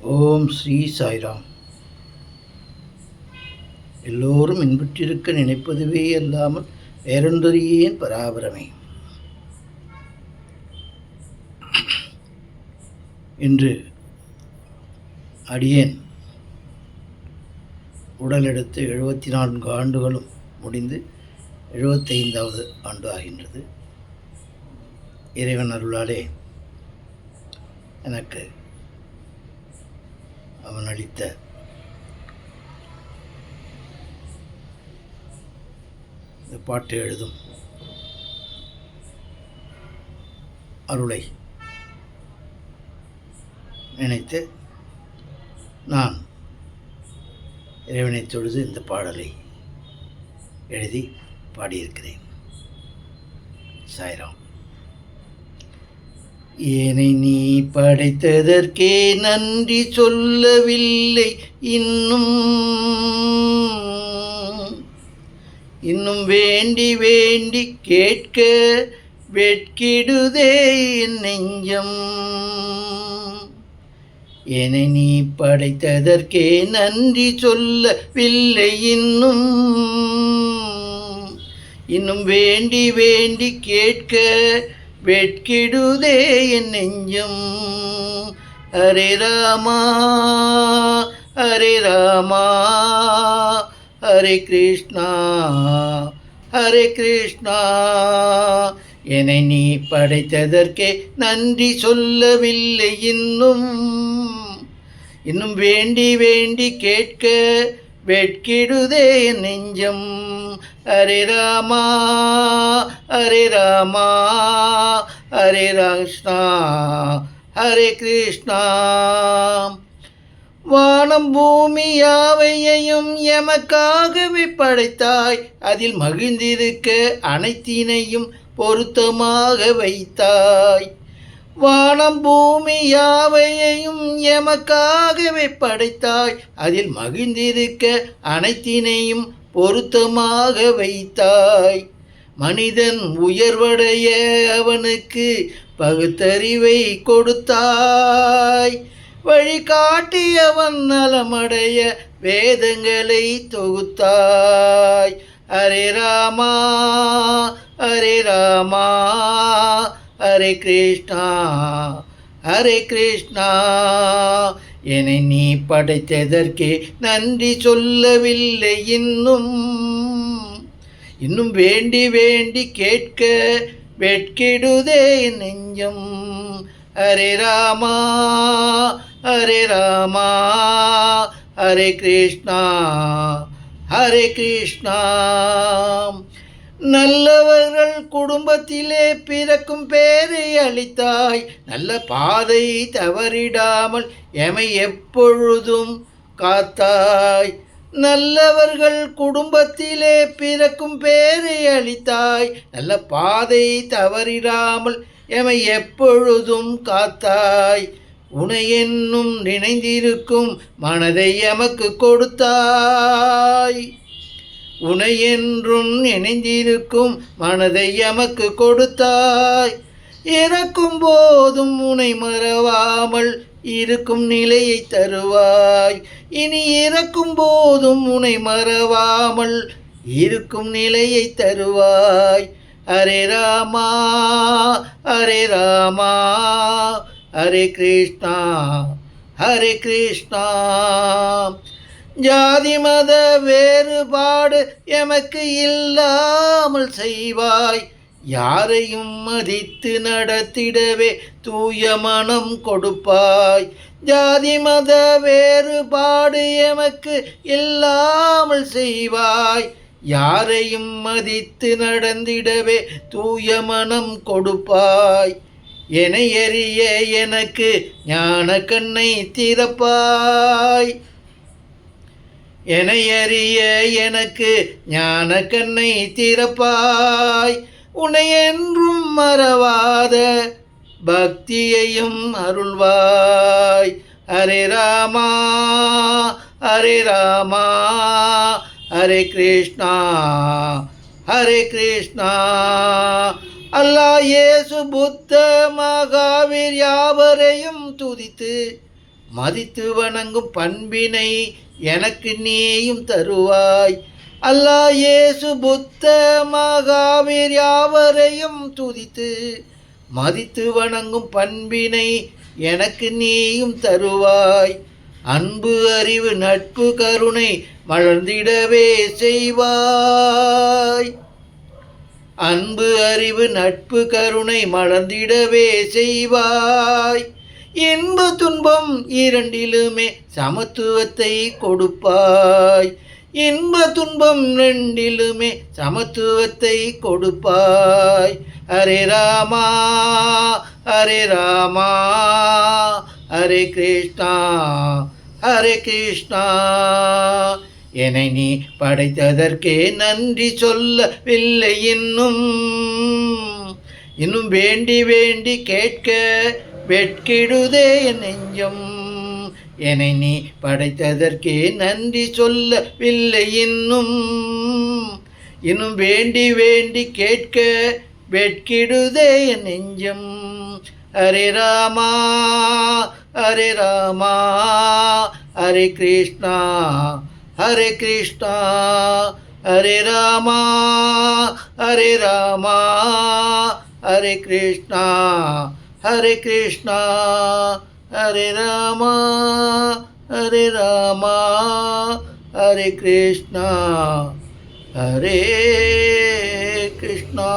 ஓம் ஸ்ரீ சாய்ராம். எல்லோரும் இன்புற்றிருக்க நினைப்பதுவே அல்லாமல் வேறொன்றறியேன் பராபரமே. இன்று அடியேன் உடலெடுத்து எழுபத்தி நான்கு ஆண்டுகளும் முடிந்து எழுபத்தைந்தாவது ஆண்டு ஆகின்றது இறைவன் அருளாலே எனக்கு அவன் அளித்த இந்த பாட்டு எழுதும். அருளை. நினைத்து நான் இறைவனை தொழுது இந்த பாடலை எழுதி பாடியிருக்கிறேன். சாய்ராம். என்னை நீ படைத்ததற்கே நன்றி சொல்லவில்லை. இன்னும் இன்னும் வேண்டி வேண்டி கேட்க வெட்கிடுதே என் நெஞ்சம். என்னை நீ படைத்ததற்கே நன்றி சொல்லவில்லை. இன்னும் இன்னும் வேண்டி வேண்டி கேட்க வெட்கிடுதே என் நெஞ்சும். ஹரே ராமா ஹரே ராமா ஹரே கிருஷ்ணா ஹரே கிருஷ்ணா. என்னை நீ படைத்ததற்கே நன்றி சொல்லவில்லை இன்னும். இன்னும் வேண்டி வேண்டி கேட்க வெட்கிடுதே நெஞ்சம். ஹரே ராமா ஹரே ராமா ஹரே கிருஷ்ணா ஹரே கிருஷ்ணா. வானம் பூமி யாவையையும் எமக்காகவே படைத்தாய். அதில் மகிழ்ந்திருக்க அனைத்தினையும் பொருத்தமாக வைத்தாய். வானம் பூமி யாவையையும் எமக்காகவே படைத்தாய். அதில் மகிழ்ந்திருக்க அனைத்தினையும் பொருத்தமாக வைத்தாய். மனிதன் உயர்வடைய அவனுக்கு பகுத்தறிவை கொடுத்தாய். வழிகாட்டியவன் நலமடைய வேதங்களை தொகுத்தாய். அரே ராமா அரே ராமா ஹரே கிருஷ்ணா. ஹரே கிருஷ்ணா. என்னை நீ படைத்ததற்கே நன்றி சொல்லவில்லை இன்னும். இன்னும் வேண்டி வேண்டி கேட்க வெட்கிடுதே நெஞ்சம். ஹரே ராமா ஹரே ராமா ஹரே கிருஷ்ணா ஹரே கிருஷ்ணா. நல்லவர்கள் குடும்பத்திலே பிறக்கும் பேரை அளித்தாய் நல்ல பாதை தவறிடாமல் எமை எப்பொழுதும் காத்தாய். நல்லவர்கள் குடும்பத்திலே பிறக்கும் பேரை அளித்தாய் நல்ல பாதை தவறிடாமல் எமை எப்பொழுதும் காத்தாய். உனை என்னும் நினைந்திருக்கும் மனதை எமக்கு கொடுத்தாய். உனை என்றும் நினைந்திருக்கும் மனதை எமக்கு கொடுத்தாய். இறக்கும் போதும் உனை மறவாமல் இருக்கும் நிலையை தருவாய். இனி இறக்கும் போதும் உனை மறவாமல் இருக்கும் நிலையை தருவாய். அரே ராமா அரே ராமா ஹரே கிருஷ்ணா ஹரே கிருஷ்ணா. ஜாதி மத வேறுபாடு எமக்கு இல்லாமல் செய்வாய். யாரையும் மதித்து நடத்திடவே தூய மனம் கொடுப்பாய். ஜாதி மத வேறுபாடு எமக்கு இல்லாமல் செய்வாய். யாரையும் மதித்து நடந்திடவே தூய மனம் கொடுப்பாய். என எறிய எனக்கு ஞான கண்ணை திறப்பாய். எனையறிய அறிய எனக்கு ஞான கண்ணை திறப்பாய். உன்னை என்றும் மறவாத பக்தியையும் அருள்வாய். ஹரே ராமா ஹரே ராமா ஹரே கிருஷ்ணா ஹரே கிருஷ்ணா. அல்லாஹ் இயேசு புத்த மகாவீர் யாவரையும் துதித்து மதித்து வணங்கும் பண்பினை எனக்கு நீயும் தருவாய். அல்லா இயேசு புத்த மகாவீர் யாவரையும் துதித்து மதித்து வணங்கும் பண்பினை எனக்கு நீயும் தருவாய். அன்பு அறிவு நட்பு கருணை மலர்ந்திடவே செய்வாய். அன்பு அறிவு நட்பு கருணை மலர்ந்திடவே செய்வாய். இன்ப துன்பம் இரண்டிலுமே சமத்துவத்தை கொடுப்பாய். இன்ப துன்பம் ரெண்டிலுமே சமத்துவத்தை கொடுப்பாய். ஹரே ராமா ஹரே ராமா ஹரே கிருஷ்ணா ஹரே கிருஷ்ணா. என்னை நீ படைத்ததற்கே நன்றி சொல்லவில்லை இன்னும். இன்னும் வேண்டி வேண்டி கேட்க வெட்கிடுதே நெஞ்சம். என்னை நீ படைத்ததற்கே நன்றி சொல்லவில்லை இன்னும். இன்னும் வேண்டி வேண்டி கேட்க வெட்கிடுதே நெஞ்சம். ஹரே ராமா ஹரே ராமா ஹரே கிருஷ்ணா ஹரே கிருஷ்ணா ஹரே ராமா ஹரே ராமா ஹரே கிருஷ்ணா. ஹரே கிருஷ்ணா ஹரே ராமா ஹரே ராமா ஹரே கிருஷ்ணா ஹரே கிருஷ்ணா